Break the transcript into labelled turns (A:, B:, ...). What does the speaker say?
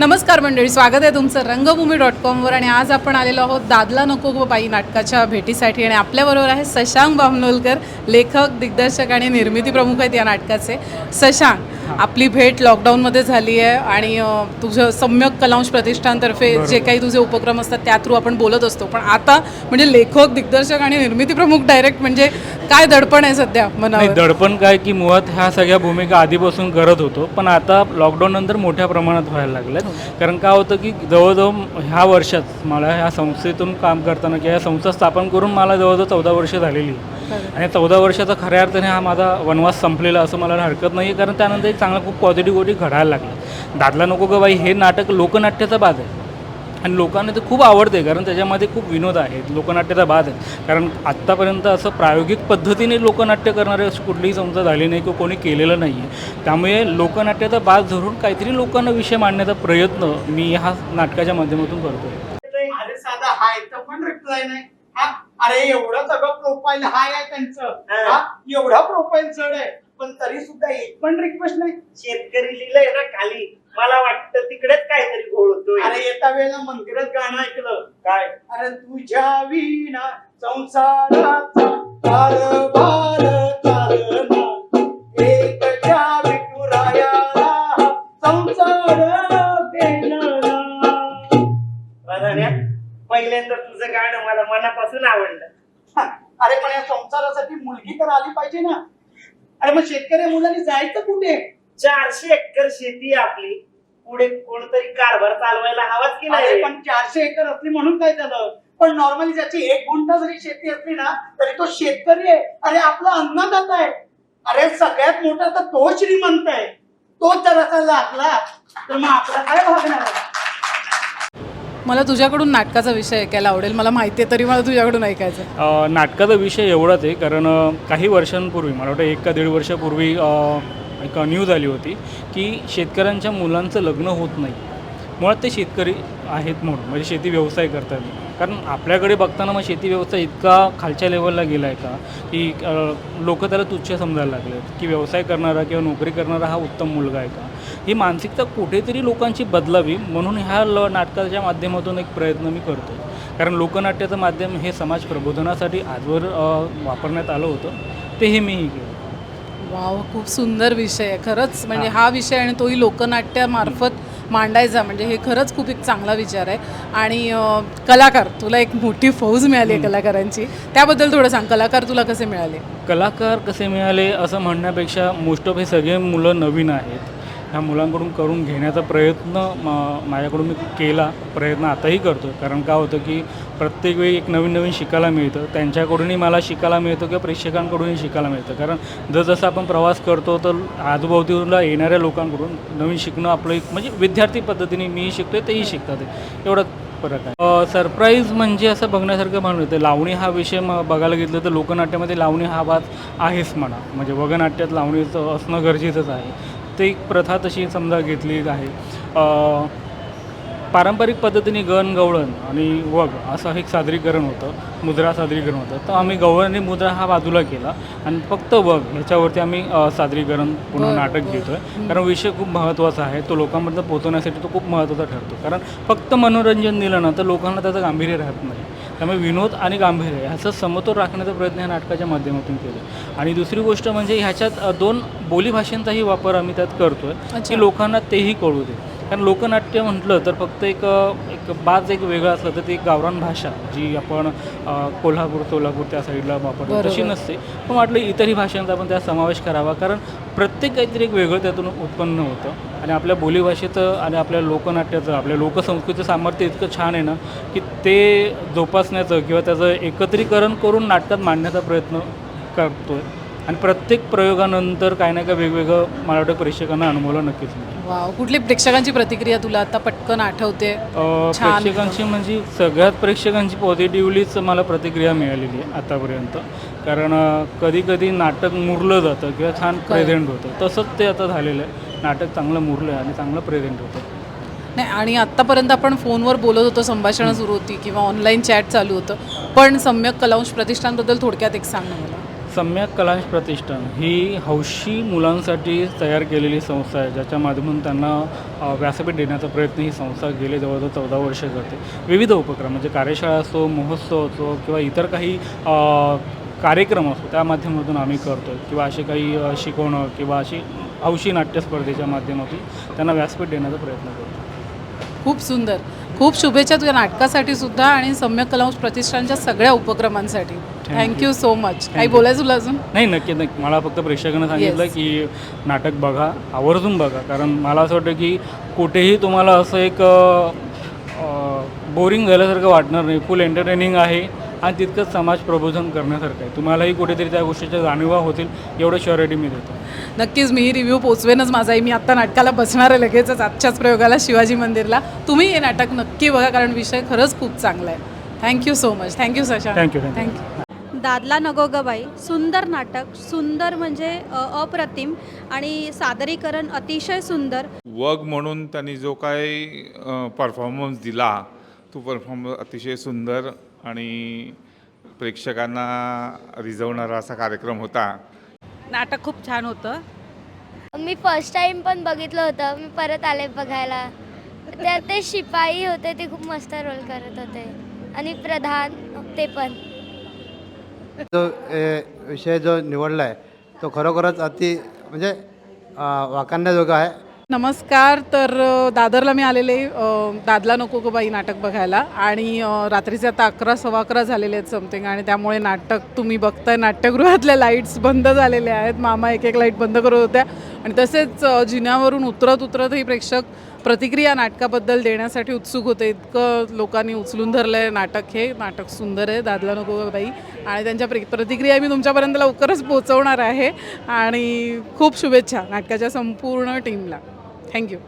A: मंडळी स्वागत आहे तुमचं रंगभूमी डॉट कॉमवर आणि आज आपण आलेलो आहोत दादला नको गो बाई नाटकाच्या भेटीसाठी. आणि आपल्याबरोबर आहे शशांक बामनोलकर लेखक दिग्दर्शक आणि निर्मिती प्रमुख आहेत या नाटकाचे. शशांक आपली भेट लॉकडाऊनमध्ये झाली आहे आणि तुझं सम्यक कलांश प्रतिष्ठानतर्फे जे काही तुझे उपक्रम असतात त्या थ्रू आपण बोलत असतो. पण आता म्हणजे लेखक दिग्दर्शक आणि निर्मिती प्रमुख डायरेक्ट म्हणजे काय दडपण आहे सध्या
B: नाही
A: मनावर
B: दडपण काय की मुळात ह्या सगळ्या भूमिका आधीपासून करत होतो. पण आता लॉकडाऊन नंतर मोठ्या प्रमाणात व्हायला लागल्यात. कारण काय होतं की जवळजवळ ह्या वर्षात मला ह्या संस्थेतून काम करताना किंवा या संस्था स्थापन करून मला जवळजवळ चौदा वर्ष झालेली. आहे. आणि चौदा वर्षाचा खऱ्या अर्थाने हा माझा वनवास संपलेला असं मला हरकत नाही कारण त्यानंतर एक चांगला खूप पॉझिटिव्ह गोष्टी घडायला लागल्या. दादला नको ग बाई हे नाटक लोकनाट्याचा बाज आहे. आणि लोकांना ते खूप आवडते कारण त्याच्यामध्ये खूप विनोद आहेत लोकनाट्याचा बाद आहे. कारण आत्तापर्यंत असं प्रायोगिक पद्धतीने लोकनाट्य करणारे अशी कुठलीही संस्था झाली नाही किंवा कोणी केलेलं नाही आहे त्यामुळे लोकनाट्याचा बाज धरून काहीतरी लोकांना विषय मांडण्याचा प्रयत्न मी ह्या नाटकाच्या माध्यमातून करतो
C: अरे साधा हाय तर पण रिप्लाय नाही. हा अरे एवढं सगळं प्रोफाईल हाय आहे त्यांचं. हा. एवढा प्रोफाईल चढ आहे. पण तरी सुद्धा एक पण रिक्वेस्ट नाही
D: शेतकरी लिहिलंय ना खाली. मला वाटतं तिकडेच काहीतरी घोळ होतोय.
C: अरे येता वेळेला मंदिरात गाणं ऐकलं.
D: काय?
C: अरे तुझ्या विना संसाराचा कारभार चालना एकच्या विठुरायाला संसार देणना
D: राधान्या पहिल्यांदा तुझं गाणं मला मनापासून आवडलं.
C: अरे पण या संसारासाठी मुलगी तर आली पाहिजे ना. अरे मग शेतकरी मुलांनी जायचं कुठे?
D: चारशे एकर शेती आहे आपली. पुढे कोणतरी कारभार चालवायला हवाच की
C: अरे
D: नाही
C: पण चारशे एकर असली म्हणून काय झालं? पण नॉर्मली ज्याची एक गुंठा जरी शेती असली ना तरी तो शेतकरी आहे. अरे आपला अन्नदाता आहे. अरे सगळ्यात मोठा तर तो श्रीमंत आहे. तोच जर असा लागला तर मग आपला काय भागणार आहे?
A: मला तुझ्याकडून नाटकाचा विषय ऐकायला आवडेल. मला माहिती आहे तरी मला तुझ्याकडून ऐकायचं
B: नाटकाचा विषय एवढाच आहे कारण अ, काही वर्षांपूर्वी मला वाटतं एक का दीड वर्षापूर्वी अ, एक न्यूज आली होती की शेतकऱ्यांच्या मुलांचं लग्न होत नाही. मुळात ते शेतकरी आहेत म्हणून म्हणजे शेती व्यवसाय करतात. कारण आपल्याकडे बघताना मग शेती व्यवसाय इतका खालच्या लेवलला गेला आहे का की लोक त्याला तुच्छ समजायला लागलेत की व्यवसाय करणारा किंवा नोकरी करणारा हा उत्तम मुलगा आहे का? ही मानसिकता कुठेतरी लोकांची बदलावी म्हणून ह्या ल नाटकाच्या माध्यमातून एक प्रयत्न मी करतो कारण लोकनाट्याचं माध्यम हे समाज प्रबोधनासाठी आजवर वापरण्यात आलं होतं. तेही मीही केलं.
A: वाव खूप सुंदर विषय आहे. खरंच म्हणजे हा. विषय आणि तोही लोकनाट्यामार्फत मांडायचा म्हणजे हे खरंच खूप एक चांगला विचार आहे. आणि कलाकार तुला एक मोठी फौज मिळाली आहे कलाकारांची. त्याबद्दल थोडं सांग कलाकार तुला कसे मिळाले?
B: कलाकार कसे मिळाले असं म्हणण्यापेक्षा मोस्ट ऑफ हे सगळे मुलं नवीन आहेत. ह्या मुलांकडून करून घेण्याचा प्रयत्न म- माझ्याकडून मी केला प्रयत्न आताही करतो कारण काय होतं की प्रत्येक वेळी एक नवीन नवीन शिकायला मिळतं. त्यांच्याकडूनही मला शिकायला मिळतं किंवा प्रेक्षकांकडूनही शिकायला मिळतं. कारण जसजसं आपण प्रवास करतो तर आजूबाजूला येणाऱ्या लोकांकडून नवीन शिकणं आपलं एक म्हणजे विद्यार्थी पद्धतीने मीही शिकतोय तेही शिकतात. एवढं फरक आहे. सरप्राईज म्हणजे असं बघण्यासारखं म्हणून येतं. लावणी हा विषय मग बघायला घेतलं तर लोकनाट्यामध्ये लावणी हा भाग आहेच म्हणा. म्हणजे वगनाट्यात लावणीचं असणं गरजेचंच आहे. ते एक प्रथा तशी समजा घेतली आहे. पारंपरिक पद्धतीने गण गवळण आणि वग असं एक सादरीकरण होतं मुद्रा सादरीकरण होतं. तर आम्ही गवळण आणि मुद्रा हा बाजूला केला आणि फक्त वग ह्याच्यावरती आम्ही सादरीकरण पूर्ण
A: बरं,
B: नाटक. घेतो आहे कारण विषय खूप महत्त्वाचा आहे. तो लोकांपर्यंत पोहोचवण्यासाठी तो खूप महत्त्वाचा ठरतो. कारण फक्त मनोरंजन दिलं ना तर लोकांना त्याचं गांभीर्य राहत नाही. त्यामुळे विनोद आणि गांभीर्य ह्याचा समतोल राखण्याचा प्रयत्न या नाटकाच्या माध्यमातून केला आणि दुसरी गोष्ट म्हणजे ह्याच्यात दोन बोलीभाषांचाही वापर आम्ही त्यात करतो आहे. की लोकांना तेही कळू दे कारण लोकनाट्य म्हटलं तर फक्त एक एक बाज एक वेगळं असलं तर ती एक गावरान भाषा जी आपण कोल्हापूर सोलापूर त्या साईडला वापरतो. तशी नसते पण वाटलं इतरही भाषांचा आपण त्यात समावेश करावा कारण प्रत्येक काहीतरी एक वेगळं त्यातून उत्पन्न होतं आणि आपल्या बोलीभाषेचं आणि आपल्या लोकनाट्याचं आपल्या लोकसंस्कृतीचं सामर्थ्य इतकं छान आहे ना की ते जोपासण्याचं किंवा त्याचं एकत्रीकरण करून नाटकात मांडण्याचा प्रयत्न करतो आहे आणि प्रत्येक प्रयोगानंतर काही ना काही वेगवेगळं मला वाटतं प्रेक्षकांना अनुभवलं नक्कीच.
A: वाव कुठली प्रेक्षकांची प्रतिक्रिया तुला आता पटकन आठवते.
B: प्रेक्षकांची म्हणजे सगळ्यात प्रेक्षकांची पॉझिटिव्हलीच मला प्रतिक्रिया मिळालेली आहे आतापर्यंत. कारण कधी कधी नाटक मुरलं जातं किंवा छान प्रेझेंट होतं. तसंच ते आता झालेलं आहे. नाटक चांगलं मुरलं आहे आणि चांगलं प्रेझेंट होतं.
A: नाही आणि आत्तापर्यंत आपण फोनवर बोलत होतो संभाषणं सुरू होती किंवा ऑनलाईन चॅट चालू होतं. पण सम्यक कलांश प्रतिष्ठानबद्दल थोडक्यात एक सांग मला.
B: सम्यक कलांश प्रतिष्ठान ही हौशी मुलांसाठी तयार केलेली संस्था आहे ज्याच्या माध्यमातून त्यांना व्यासपीठ देण्याचा प्रयत्न ही संस्था गेले जवळजवळ चौदा वर्ष करते. विविध उपक्रम म्हणजे कार्यशाळा असो महोत्सव असो किंवा इतर काही कार्यक्रम असो त्या माध्यमातून आम्ही करतो किंवा असे काही शिकवणं किंवा अशी हौशी नाट्य स्पर्धेच्या माध्यमातून त्यांना व्यासपीठ देण्याचा प्रयत्न करतो.
A: खूप सुंदर. खूप शुभेच्छा तुझ्या नाटकासाठी सुद्धा आणि सम्यक कलांश प्रतिष्ठानच्या सगळ्या उपक्रमांसाठी. थँक्यू सो मच काही. बोलायचं तुला अजून?
B: नाही नक्की नक्की. मला फक्त प्रेक्षकांना सांगितलं
A: Yes.
B: की नाटक बघा आवर्जून बघा. कारण मला असं वाटतं की कुठेही तुम्हाला असं एक बोरिंग झाल्यासारखं वाटणार नाही. फुल एंटरटेनिंग आहे आणि तितकंच समाज प्रबोधन करण्यासारखं आहे. तुम्हालाही कुठेतरी त्या गोष्टीच्या जाणीवा होतील एवढं शुअरिटी मी देतो.
A: नक्कीच मी रिव्ह्यू पोचवेनच माझाही. मी आत्ता नाटकाला बसणार आहे लगेचच आजच्याच प्रयोगाला शिवाजी मंदिरला. तुम्ही हे नाटक नक्की बघा कारण विषय खरंच खूप चांगला आहे. Thank you so much thank you Sasha
B: you.
A: Thank you
E: दादला नको ग बाई. सुंदर नाटक सुंदर म्हणजे अप्रतिम आणि सादरीकरण अतिशय सुंदर.
F: वर्क म्हणून त्यांनी जो काय परफॉर्मन्स दिला तो परफॉर्मन्स अतिशय सुंदर आणि प्रेक्षकांना रिझवणारा असा कार्यक्रम होता.
E: नाटक खूप छान होतं.
G: मी फर्स्ट टाइम पण बघितलं होतं. मी परत आले बघायला. त्यात ते शिपाई होते ते खूप मस्त रोल करत होते. आणि प्रधान ते पण.
H: जो ए, विषय जो निवडला आहे तो खरोखरच अति म्हणजे वाखाणण्याजोगा आहे.
A: नमस्कार तर दादरला मी आलेले दादला नको गो बाई नाटक बघायला आणि रात्रीचे आता अकरा सव्वा अकरा झालेले आहेत समथिंग आणि त्यामुळे नाटक तुम्ही बघताय नाट्यगृहातल्या लाईट्स बंद झालेल्या आहेत. मामा एक एक लाइट बंद करत होत्या आणि तसेच जिन्यावरून उतरत उतरतही प्रेक्षक प्रतिक्रिया नाटकाबद्दल देण्यासाठी उत्सुक होते. इतकं लोकांनी उचलून धरलं आहे नाटक हे. नाटक सुंदर आहे दादला नको बाई. आणि त्यांच्या प्रे प्रतिक्रिया मी तुमच्यापर्यंत लवकरच पोहोचवणार आहे. आणि खूप शुभेच्छा नाटकाच्या संपूर्ण टीमला
I: Thank you.